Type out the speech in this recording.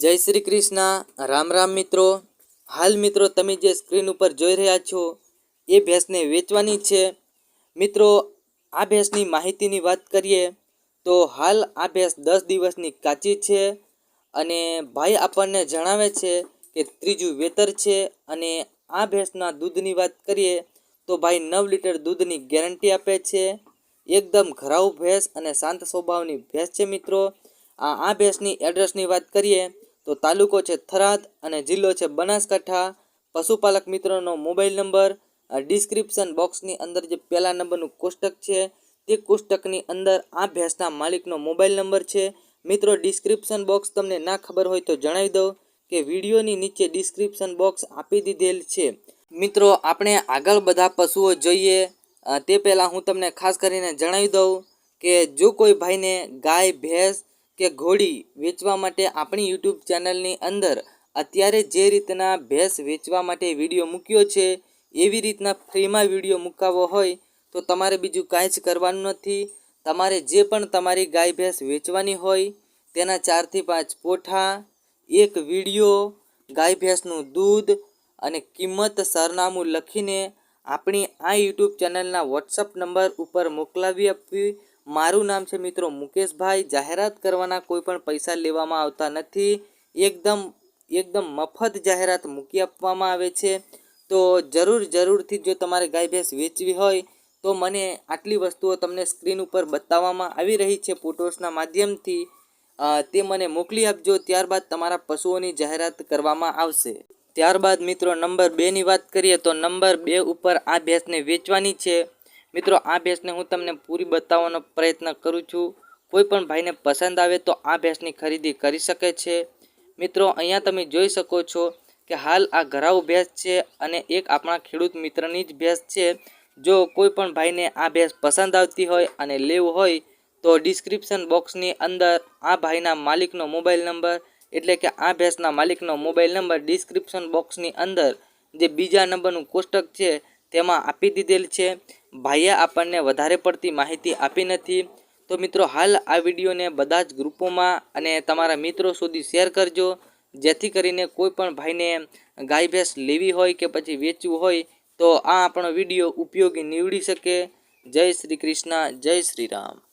જય શ્રી કૃષ્ણ. રામ રામ મિત્રો. હાલ મિત્રો તમે જે સ્ક્રીન ઉપર જોઈ રહ્યા છો, એ ભેંસને વેચવાની છે. મિત્રો, આ ભેંસની માહિતીની વાત કરીએ, તો હાલ આ ભેંસ દસ દિવસની કાચી છે અને ભાઈ આપણને જણાવે છે કે ત્રીજું વેતર છે અને આ ભેંસના દૂધની વાત કરીએ, તો ભાઈ નવ લીટર દૂધની ગેરંટી આપે છે. એકદમ ઘરાઉ ભેંસ અને શાંત સ્વભાવની ભેંસ છે મિત્રો. આ આ ભેંસની એડ્રેસની વાત કરીએ તો તાલુકો છે થરાદ અને જિલ્લો છે બનાસકાંઠા. પશુપાલક મિત્રોનો મોબાઈલ નંબર ડિસ્ક્રિપ્શન બોક્સની અંદર જે પહેલા નંબરનું કોષ્ટક છે, તે કોષ્ટકની અંદર આ ભેંસના માલિકનો મોબાઈલ નંબર છે. મિત્રો, ડિસ્ક્રિપ્શન બોક્સ તમને ના ખબર હોય તો જણાવી દઉં કે વિડીયોની નીચે ડિસ્ક્રિપ્શન બોક્સ આપી દીધેલ છે. મિત્રો, આપણે આગળ બધા પશુઓ જોઈએ. તે પહેલાં હું તમને ખાસ કરીને જણાવી દઉં કે જો કોઈ ભાઈને ગાય, ભેંસ કે ઘોડી વેચવા માટે આપણી યુટ્યુબ ચેનલની અંદર અત્યારે જે રીતના ભેંસ વેચવા માટે વીડિયો મૂક્યો છે, એવી રીતના ફ્રીમાં વીડિયો મૂકાવો હોય, તો તમારે બીજું કાંઈ જ કરવાનું નથી. તમારે જે પણ તમારી ગાય ભેંસ વેચવાની હોય, તેના ચારથી પાંચ પોઠા, એક વીડિયો, ગાય ભેંસનું દૂધ અને કિંમત સરનામું લખીને આપણી આ યુટ્યુબ ચેનલના વોટ્સઅપ નંબર ઉપર મોકલાવી આપવી. મારું નામ છે મિત્રો મુકેશભાઈ. જાહેરાત કરવાના કોઈ પણ પૈસા લેવામાં આવતા નથી. એકદમ એકદમ મફત જાહેરાત મૂકી આપવામાં આવે છે. તો જરૂર, જરૂરથી જો તમારે ગાય ભેંસ વેચવી હોય, તો મને આટલી વસ્તુઓ તમને સ્ક્રીન ઉપર બતાવવામાં આવી રહી છે ફોટોસના માધ્યમથી. તે મને મોકલી આપજો, ત્યારબાદ તમારા પશુઓની જાહેરાત કરવામાં આવશે. ત્યારબાદ મિત્રો નંબર બેની વાત કરીએ તો નંબર બે ઉપર આ ભેંસને વેચવાની છે. મિત્રો, આ ભેંસને હું તમને પૂરી બતાવવાનો પ્રયત્ન કરું છું. કોઈ પણ ભાઈને પસંદ આવે તો આ ભેંસની ખરીદી કરી શકે છે. મિત્રો, અહીંયા તમે જોઈ શકો છો કે હાલ આ ઘરાઉ ભેંસ છે અને એક આપણા ખેડૂત મિત્રની જ ભેંસ છે. જો કોઈ પણ ભાઈને આ ભેંસ પસંદ આવતી હોય અને લેવું હોય તો ડિસ્ક્રિપ્શન બોક્સની અંદર આ ભાઈના માલિકનો મોબાઈલ નંબર એટલે કે આ ભેંસના માલિકનો મોબાઈલ નંબર ડિસ્ક્રિપ્શન બોક્સની અંદર જે બીજા નંબરનું કોષ્ટક છે તેમાં આપી દીધેલ છે. ભાઈએ આપણને વધારે પડતી માહિતી આપી નથી. તો મિત્રો, હાલ આ વિડીયોને બધા જ ગ્રુપોમાં અને તમારા મિત્રો સુધી શેર કરજો. જેથી કરીને કોઈ પણ ભાઈને ગાય ભેંસ લેવી હોય કે પછી વેચવું હોય, તો આ આપણો વીડિયો ઉપયોગી નીવડી શકે. જય શ્રી કૃષ્ણ, જય શ્રી રામ.